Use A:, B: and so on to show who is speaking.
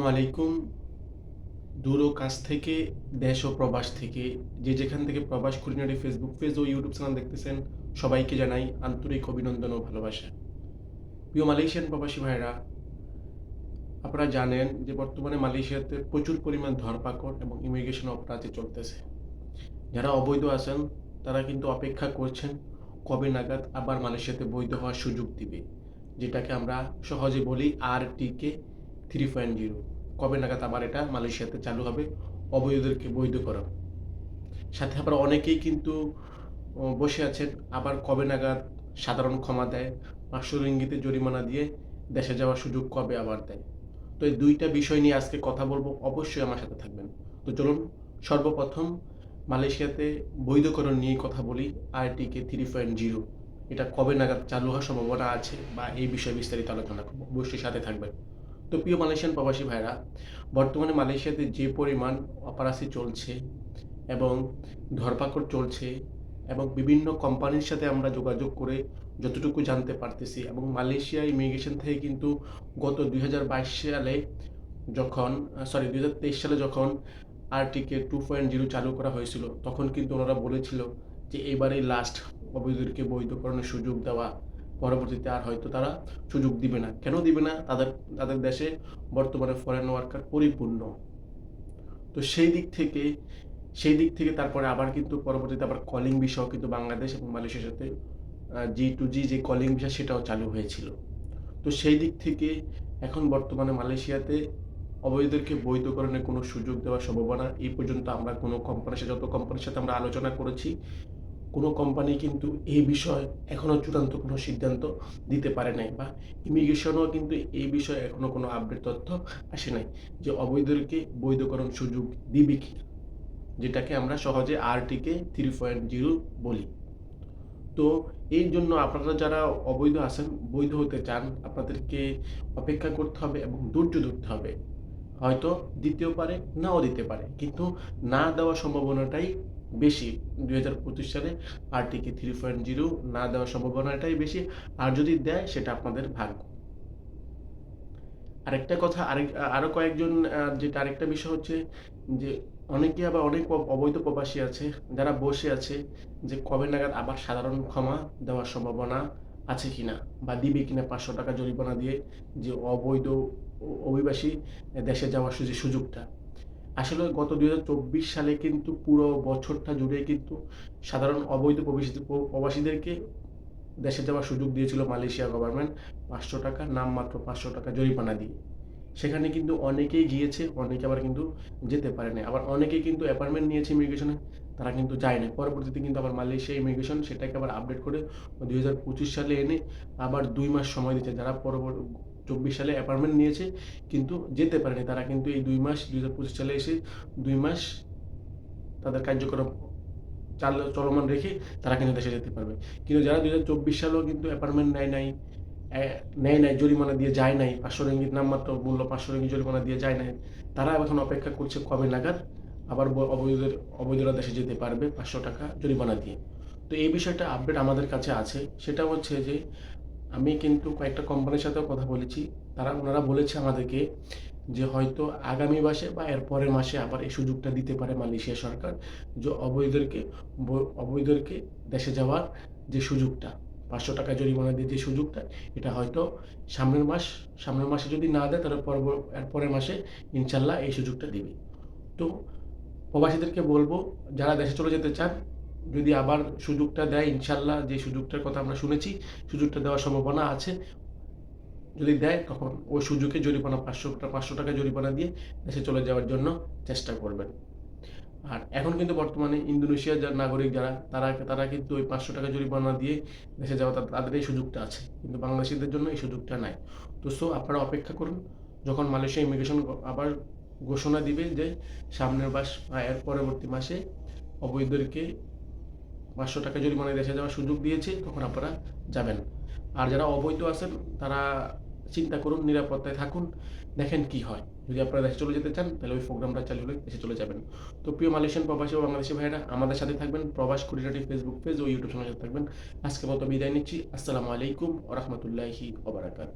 A: আসসালামু আলাইকুম। দূর ও কাছ থেকে, দেশ ও প্রবাস থেকে যে যেখান থেকে প্রবাস কুলিনারি ফেসবুক পেজ ও ইউটিউব চ্যানেল দেখতেছেন, সবাইকে জানাই আন্তরিক অভিনন্দন ও ভালোবাসা। প্রিয় মালয়েশিয়ান প্রবাসী ভাইরা আপনারা জানেন যে বর্তমানে মালয়েশিয়াতে প্রচুর পরিমাণ ধরপাকড় এবং ইমিগ্রেশন অপরাধে চলতেছে। যারা অবৈধ আছেন, তারা কিন্তু অপেক্ষা করছেন কবে নাগাদ আবার মালয়েশিয়াতে বৈধ হওয়ার সুযোগ দিবে, যেটাকে আমরা সহজে বলি আর টিকে থ্রি পয়েন্ট জিরো কবে নাগাদ আবার এটা মালয়েশিয়াতে চালু হবে, অবৈধদেরকে বৈধ করা। সাথে আবার অনেকেই কিন্তু বসে আছেন, আবার কবে নাগাদ সাধারণ ক্ষমা দেয়, পাঁচশো রিঙ্গিতে জরিমানা দিয়ে দেশে যাওয়ার সুযোগ কবে আবার দেয়। তো এই দুইটা বিষয় নিয়ে আজকে কথা বলব, অবশ্যই আমার সাথে থাকবেন। তো চলুন, সর্বপ্রথম মালয়েশিয়াতে বৈধকরণ নিয়ে কথা বলি, আরটিকে থ্রি পয়েন্ট জিরো এটা কবে নাগাদ চালু হওয়ার সম্ভাবনা আছে বা এই বিষয়ে বিস্তারিত আলোচনা করব, অবশ্যই সাথে থাকবেন। তো প্রিয় মালয়েশিয়ান প্রবাসী ভাইরা, বর্তমানে মালয়েশিয়াতে যে পরিমাণ অপারাসি চলছে এবং ধরপাকড় চলছে এবং বিভিন্ন কোম্পানির সাথে আমরা যোগাযোগ করে যতটুকু জানতে পারতেছি এবং মালয়েশিয়া ইমিগ্রেশন থেকে কিন্তু গত দুই হাজার বাইশ সালে যখন সরি দুই হাজার তেইশ সালে যখন আরটিকে টু পয়েন্ট জিরো চালু করা হয়েছিল, তখন কিন্তু ওনারা বলেছিল যে এবারে লাস্ট অবৈধদেরকে বৈধকরণের সুযোগ দেওয়া পরবর্তীতে আর হয়তো তারা সুযোগ দিবে না। কেন দিবে না? তাদের তাদের দেশে বর্তমানে ফরেন ওয়ার্কার পরিপূর্ণ। তো সেই দিক থেকে, সেই দিক থেকে তারপরে আবার কিন্তু পরবর্তীতে আবার কলিং বিষয় কিন্তু বাংলাদেশ এবং মালয়েশিয়ার সাথে জি টু জি যে কলিং বিষয় সেটাও চালু হয়েছিল। তো সেই দিক থেকে এখন বর্তমানে মালয়েশিয়াতে অবৈধদেরকে বৈধকরণের কোনো সুযোগ দেওয়ার সম্ভাবনা এই পর্যন্ত আমরা কোনো কোম্পানির সাথে, যত কোম্পানির সাথে আমরা আলোচনা করেছি কোনো কোম্পানি কিন্তু এই বিষয়ে এখনও চূড়ান্ত কোনো সিদ্ধান্ত দিতে পারে নাই বা ইমিগ্রেশনও কিন্তু এই বিষয়ে এখনও কোনো আপডেট তথ্য আসে নাই যে অবৈধকে বৈধকরণ সুযোগ দিবে কি? যেটাকে আমরা সহজে আরটিকে থ্রি পয়েন্ট জিরো বলি। তো এই জন্য আপনারা যারা অবৈধ আছেন, বৈধ হতে চান, আপনাদেরকে অপেক্ষা করতে হবে এবং ধৈর্য ধরতে হবে। হয়তো দিতেও পারে, নাও দিতে পারে। কিন্তু না দেওয়ার সম্ভাবনাটাই বেশি। দুই হাজার পঁচিশ সালে আরটিকে থ্রি পয়েন্ট জিরো না দেওয়ার সম্ভাবনাটাই বেশি। আর যদি দেয়, সেটা আপনাদের ভাগ্য। আরেকটা কথা, আরেক আরও কয়েকজন যেটা আরেকটা বিষয় হচ্ছে যে, অনেকে আবার অনেক অবৈধ প্রবাসী আছে, যারা বসে আছে যে কবে নাগাদ আবার সাধারণ ক্ষমা দেওয়ার সম্ভাবনা আছে কিনা বা দিবে কিনা পাঁচশো টাকা জরিমানা দিয়ে যে অবৈধ অভিবাসী দেশে যাওয়ার যে সুযোগটা। আসলে গত দু হাজার চব্বিশ সালে কিন্তু পুরো বছরটা জুড়ে কিন্তু সাধারণ অবৈধ প্রবাসী প্রবাসীদেরকে দেশে যাওয়ার সুযোগ দিয়েছিল মালয়েশিয়া গভর্নমেন্ট পাঁচশো টাকা, নামমাত্র পাঁচশো টাকা জরিমানা দিয়ে। সেখানে কিন্তু অনেকেই গিয়েছে, অনেকে আবার কিন্তু যেতে পারেনি আবার অনেকেই কিন্তু অ্যাপার্টমেন্ট নিয়েছে ইমিগ্রেশনে। তারা কিন্তু যায় না পরবর্তীতে কিন্তু আবার মালয়েশিয়া ইমিগ্রেশন সেটাকে আবার আপডেট করে দুই হাজার পঁচিশ সালে এনে আবার দুই মাস সময় দিচ্ছে যারা পরবর্তী চব্বিশ সালে অ্যাপার্টমেন্ট নিয়েছে কিন্তু যেতে পারেনি। তারা কিন্তু এই দুই মাস, দুই হাজার পঁচিশ সালে এসে দুই মাস তাদের কার্যক্রম চাল, চলমান রেখে তারা কিন্তু দেশে যেতে পারবে। কিন্তু যারা দুই হাজার চব্বিশ সালেও কিন্তু অ্যাপার্টমেন্ট নেয় নাই নেয় নাই, জরিমানা দিয়ে যায় নাই, পাঁচশো রিঙ্গিত নামমাত্র মূল্য পাঁচশো রিঙ্গিত জরিমানা দিয়ে যায় নাই, তারা এখন অপেক্ষা করছে কবে নাগাদ? আবার অবৈধদের, অবৈধরা দেশে যেতে পারবে, পাঁচশো টাকা জরিমানা দিয়ে। তো এই বিষয়টা আপডেট আমাদের কাছে আছে। সেটা হচ্ছে যে, আমি কিন্তু কয়েকটা কোম্পানির সাথেও কথা বলেছি। তারা, ওনারা বলেছে আমাদেরকে যে, হয়তো আগামী মাসে বা এর পরের মাসে আবার এই সুযোগটা দিতে পারে মালয়েশিয়া সরকার, যে অবৈধদেরকে অবৈধদেরকে দেশে যাওয়ার যে সুযোগটা, পাঁচশো টাকা জরিমানা দিয়ে যে সুযোগটা, এটা হয়তো সামনের মাস, সামনের মাসে যদি না দেয়, তাহলে পর এর পরের মাসে ইনশাল্লাহ এই সুযোগটা দিবে। তো প্রবাসীদেরকে বলব, যারা দেশে চলে যেতে চান, যদি আবার সুযোগটা দেয়, ইনশাল্লাহ যে সুযোগটার কথা আমরা শুনেছি, সুযোগটা দেওয়ার সম্ভাবনা আছে। যদি দেয়, তখন ওই সুযোগে জরিমানা পাঁচশো পাঁচশো টাকা জরিমানা দিয়ে দেশে চলে যাওয়ার জন্য চেষ্টা করবেন। আর এখন কিন্তু বর্তমানে ইন্দোনেশিয়ার যারা নাগরিক যারা, তারা তারা কিন্তু ওই পাঁচশো টাকা জরিমানা দিয়ে দেশে যাওয়া তাদের এই সুযোগটা আছে। কিন্তু বাংলাদেশিদের জন্য এই সুযোগটা নাই। তো সো আপনারা অপেক্ষা করুন, যখন মালয়েশিয়া ইমিগ্রেশন আবার ঘোষণা দিবে যে সামনের মাস এর পরবর্তী মাসে অবৈধদেরকে পাঁচশো টাকা জরিমানায় দেশে যাওয়ার সুযোগ দিয়েছে, তখন আপনারা যাবেন। আর যারা অবৈধ আছেন, তারা চিন্তা করুন, নিরাপত্তায় থাকুন, দেখেন কি হয়। যদি আপনারা দেশে চলে যেতে চান, তাহলে ওই প্রোগ্রামটা চালু হলে দেশে চলে যাবেন। তো প্রিয় মালয়েশিয়ান প্রবাসী ও বাংলাদেশি ভাইরা আমাদের সাথে থাকবেন প্রবাস কুড়িটাটি ফেসবুক পেজ ও ইউটিউব চ্যানেলের সাথে থাকবেন। আজকে মতো বিদায় নিচ্ছি। আসসালামু আলাইকুম ও রহমতুল্লাহি ওবরাকাত